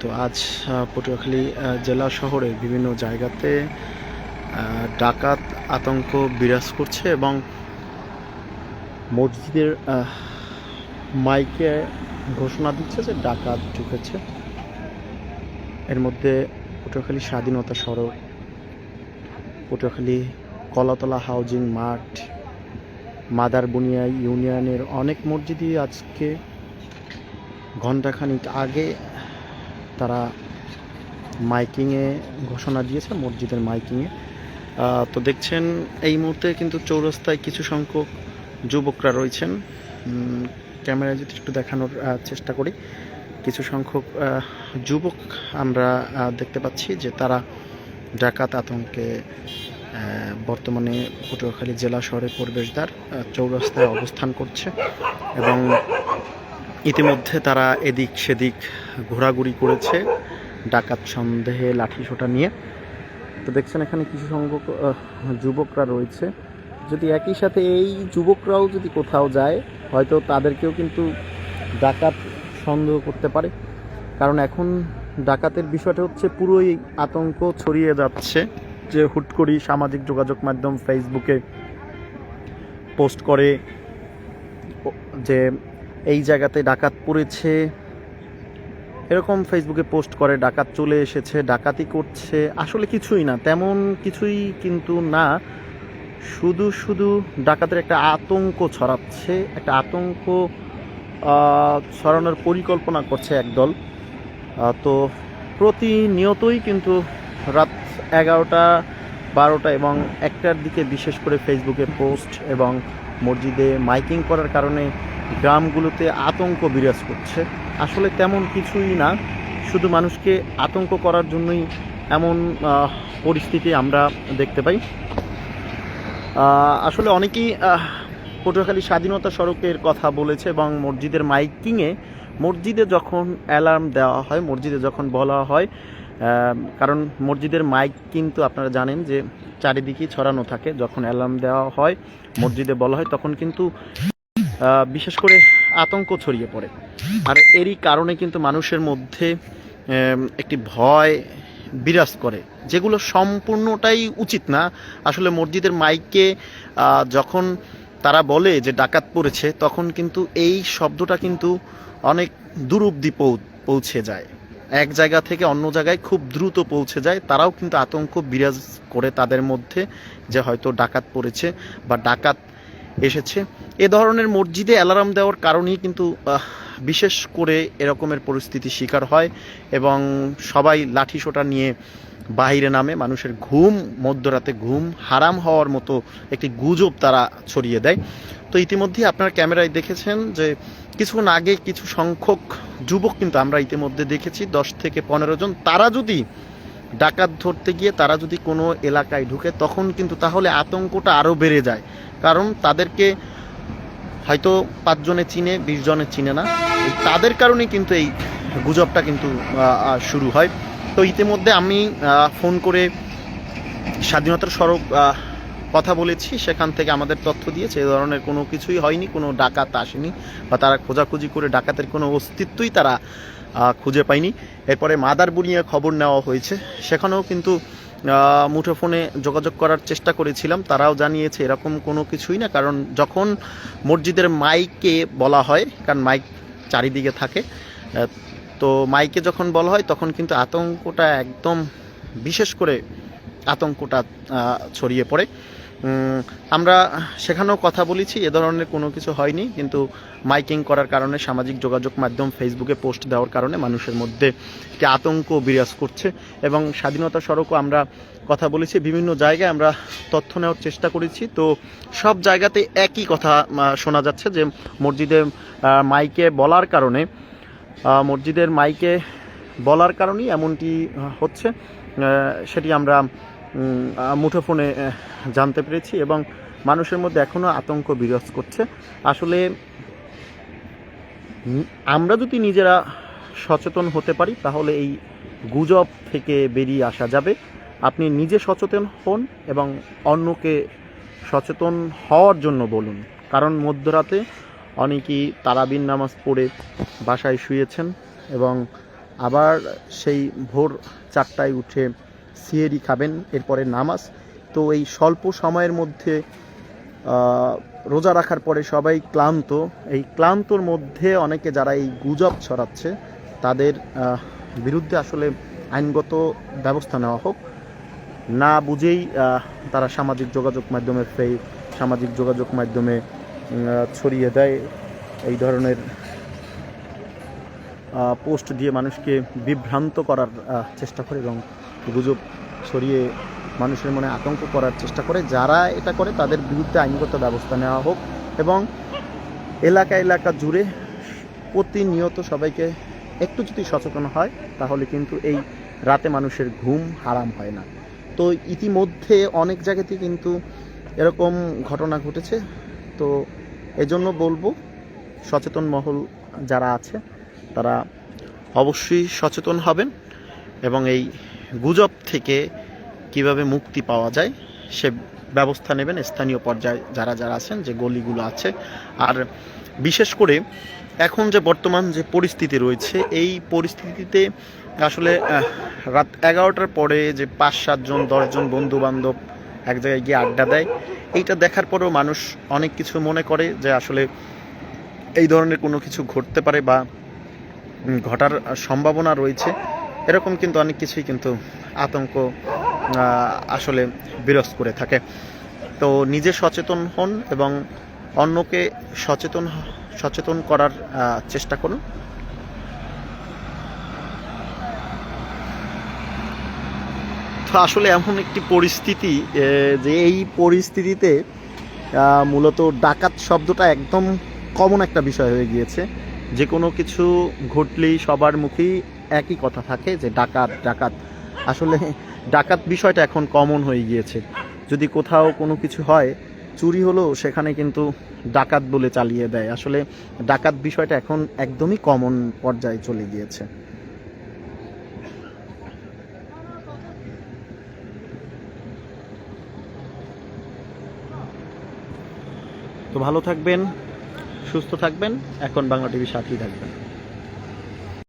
তো আজ পটুয়াখালী জেলা শহরে বিভিন্ন জায়গাতে ডাকাত আতঙ্ক বিরাজ করছে এবং মসজিদের মাইকে ঘোষণা দিচ্ছে যে ডাকাত ঢুকেছে। এর মধ্যে পটুয়াখালী স্বাধীনতা সড়ক, পটুয়াখালী কলাতলা হাউজিং মাঠ, মাদারবুনিয়া ইউনিয়নের অনেক মসজিদই আজকে ঘণ্টাখানিক আগে তারা মাইকিংয়ে ঘোষণা দিয়েছে, মসজিদের মাইকিংয়ে। তো দেখছেন, এই মুহূর্তে কিন্তু চৌরাস্তায় কিছু সংখ্যক যুবকরা রয়েছেন। ক্যামেরায় যদি একটু দেখানোর চেষ্টা করি। কিছু সংখ্যক যুবক আমরা দেখতে পাচ্ছি যে তারা ডাকাত আতঙ্কে বর্তমানে পটুয়াখালী জেলা শহরের প্রবেশদ্বার চৌরাস্তায় অবস্থান করছে এবং ইতিমধ্যে তারা এদিক সেদিক ঘোরাঘুরি করেছে। ডাকাত সন্দেহে লাঠিসোঁটা নিয়ে। তো দেখছেন এখানে কিছু সংখ্যক যুবকরা রয়েছে। যদি একই সাথে এই যুবকরাও যদি কোথাও যায়, হয়তো তাদেরকেও কিন্তু ডাকাত সন্দেহ করতে পারে। কারণ এখন ডাকাতের বিষয়টা হচ্ছে পুরোই আতঙ্ক ছড়িয়ে যাচ্ছে যে হুট করি সামাজিক যোগাযোগ মাধ্যম ফেসবুকে পোস্ট করে যে এই জায়গাতে ডাকাত পড়েছে। এরকম ফেসবুকে পোস্ট করে, ডাকাত চলে এসেছে, ডাকাতি করছে। আসলে কিছুই না, তেমন কিছুই কিন্তু না। শুধু শুধু ডাকাতের একটা আতঙ্ক ছড়াচ্ছে, একটা আতঙ্ক ছড়ানোর পরিকল্পনা করছে একদল। তো প্রতিনিয়তই কিন্তু রাত এগারোটা বারোটা এবং একটার দিকে বিশেষ করে ফেসবুকে পোস্ট এবং মসজিদে মাইকিং করার কারণে গ্রামগুলোতে আতঙ্ক বিরাজ করছে। আসলে তেমন কিছুই না, শুধু মানুষকে আতঙ্ক করার জন্যই এমন পরিস্থিতি আমরা দেখতে পাই। আসলে অনেকেই পটুয়াখালী স্বাধীনতা সড়কের কথা বলেছে এবং মসজিদের মাইকিংয়ে মসজিদে যখন অ্যালার্ম দেওয়া হয়, মসজিদে যখন বলা হয় কারণ মসজিদের মাইক কিন্তু আপনারা জানেন যে চারিদিকেই ছড়ানো থাকে। যখন অ্যালার্ম দেওয়া হয়, মসজিদে বলা হয়, তখন কিন্তু বিশেষ করে আতঙ্ক ছড়িয়ে পড়ে। আর এরই কারণে কিন্তু মানুষের মধ্যে একটি ভয় বিরাজ করে, যেগুলো সম্পূর্ণটাই উচিত না। আসলে মসজিদের মাইকে যখন তারা বলে যে ডাকাত পড়েছে, তখন কিন্তু এই শব্দটা কিন্তু অনেক দূর অব্দি পৌঁছে যায়। এক জায়গা থেকে অন্য জায়গায় খুব দ্রুত পৌঁছে যায়। তারাও কিন্তু আতঙ্ক বিরাজ করে তাদের মধ্যে যে হয়তো ডাকাত পড়েছে বা ডাকাত এসেছে। এ ধরনের মসজিদে অ্যালার্ম দেওয়ার কারণেই কিন্তু বিশেষ করে এরকমের পরিস্থিতি শিকার হয় এবং সবাই লাঠি সোটা নিয়ে বাইরে নামে মানুষের ঘুম, মধ্যরাতে ঘুম, হারাম হওয়ার মতো একটি গুজব তারা ছড়িয়ে দেয়। তো ইতিমধ্যেই আপনার ক্যামেরায় দেখেছেন যে কিছুক্ষণ আগে কিছু সংখ্যক যুবক কিন্তু আমরা ইতিমধ্যে দেখেছি, দশ থেকে পনেরো জন। তারা যদি ডাকাত ধরতে গিয়ে, তারা যদি কোনো এলাকায় ঢুকে, তখন কিন্তু তাহলে আতঙ্কটা আরও বেড়ে যায়। কারণ তাদেরকে হয়তো পাঁচজনে চিনে, বিশ জনে চিনে না। তাদের কারণে কিন্তু এই গুজবটা কিন্তু শুরু হয়। তো ইতিমধ্যে আমি ফোন করে স্বাধীনতার সড়ক কথা বলেছি। সেখান থেকে আমাদের তথ্য দিয়েছে, এ ধরনের কোনো কিছুই হয়নি, কোনো ডাকাত আসেনি বা তারা খোঁজাখুঁজি করে ডাকাতের কোনো অস্তিত্বই তারা খুঁজে পায়নি। এরপরে মাদার বুনিয়ে খবর নেওয়া হয়েছে। সেখানেও কিন্তু মুঠোফোনে যোগাযোগ করার চেষ্টা করেছিলাম। তারাও জানিয়েছে এরকম কোনো কিছুই না, কারণ যখন মসজিদের মাইকে বলা হয়, কারণ মাইক চারিদিকে থাকে তো মাইকে যখন বলা হয়, তখন কিন্তু আতঙ্কটা একদম বিশেষ করে আতঙ্কটা ছড়িয়ে পড়ে। আমরা সেখানেও কথা বলেছি, এ ধরনের কোনো কিছু হয়নি, কিন্তু মাইকিং করার কারণে, সামাজিক যোগাযোগ মাধ্যম ফেসবুকে পোস্ট দেওয়ার কারণে মানুষের মধ্যে একটি আতঙ্ক বিরাজ করছে এবং স্বাধীনতা সড়কও আমরা কথা বলেছি, বিভিন্ন জায়গায় আমরা তথ্য নেওয়ার চেষ্টা করেছি। তো সব জায়গাতে একই কথা শোনা যাচ্ছে যে মসজিদে মাইকে বলার কারণে মসজিদের মাইকে বলার কারণেই এমনটি হচ্ছে। সেটি আমরা মুঠোফোনে জানতে পেরেছি এবং মানুষের মধ্যে এখনও আতঙ্ক বিরাজ করছে। আসলে আমরা যদি নিজেরা সচেতন হতে পারি, তাহলে এই গুজব থেকে বেরিয়ে আসা যাবে। আপনি নিজে সচেতন হন এবং অন্যকে সচেতন হওয়ার জন্য বলুন। কারণ মধ্যরাতে অনেকেই তারাবিন নামাজ পড়ে বাসায় শুয়েছেন এবং আবার সেই ভোর চারটায় উঠে সিয়েরি খাবেন, এরপরে নামাজ। তো এই স্বল্প সময়ের মধ্যে রোজা রাখার পরে সবাই ক্লান্ত। এই ক্লান্তর মধ্যে অনেকে যারা এই গুজব ছড়াচ্ছে, তাদের বিরুদ্ধে আসলে আইনগত ব্যবস্থা নেওয়া হোক। না বুঝেই তারা সামাজিক যোগাযোগ মাধ্যমে সামাজিক যোগাযোগ মাধ্যমে ছড়িয়ে দেয় এই ধরনের পোস্ট দিয়ে মানুষকে বিভ্রান্ত করার চেষ্টা করে এবং গুজব ছড়িয়ে মানুষের মনে আতঙ্ক করার চেষ্টা করে। যারা এটা করে তাদের বিরুদ্ধে আইনগত ব্যবস্থা নেওয়া হোক এবং এলাকা এলাকা জুড়ে প্রতিনিয়ত সবাইকে একটু যদি সচেতন হয়, তাহলে কিন্তু এই রাতে মানুষের ঘুম হারাম হয় না। তো ইতিমধ্যে অনেক জায়গাতে কিন্তু এরকম ঘটনা ঘটেছে। তো এজন্য বলব, সচেতন মহল যারা আছে, তারা অবশ্যই সচেতন হবেন এবং এই গুজব থেকে কীভাবে মুক্তি পাওয়া যায়, সে ব্যবস্থা নেবেন স্থানীয় পর্যায়ে যারা যারা আছেন, যে গলিগুলো আছে। আর বিশেষ করে এখন যে বর্তমান যে পরিস্থিতি রয়েছে, এই পরিস্থিতিতে আসলে রাত এগারোটার পরে যে পাঁচ সাতজন, দশজন বন্ধু বান্ধব এক জায়গায় গিয়ে আড্ডা দেয় এইটা দেখার পরেও মানুষ অনেক কিছু মনে করে যে আসলে এই ধরনের কোনো কিছু ঘটতে পারে বা ঘটার সম্ভাবনা রয়েছে। এরকম কিন্তু অনেক কিছুই কিন্তু আতঙ্ক আসলে বিরজ করে থাকে। তো নিজে সচেতন হন এবং অন্যকে সচেতন সচেতন করার চেষ্টা করুন। তো আসলে এমন একটি পরিস্থিতি যে এই পরিস্থিতিতে মূলত ডাকাত শব্দটা একদম কমন একটা বিষয় হয়ে গিয়েছে। যে কোনো কিছু ঘটলেই সবার মুখেই একই কথা থাকে, যে ডাকাত ডাকাত। আসলে ডাকাত বিষয়টা এখন কমন হয়ে গিয়েছে। যদি কোথাও কোনো কিছু হয়, চুরি হলো, সেখানে কিন্তু ডাকাত বলে চালিয়ে দেয়। আসলে ডাকাত বিষয়টা এখন একদমই কমন পর্যায়ে চলে গিয়েছে। তো ভালো থাকবেন সুস্থ থাকবেন এখন বাংলা টিভির সাথেই থাকবেন।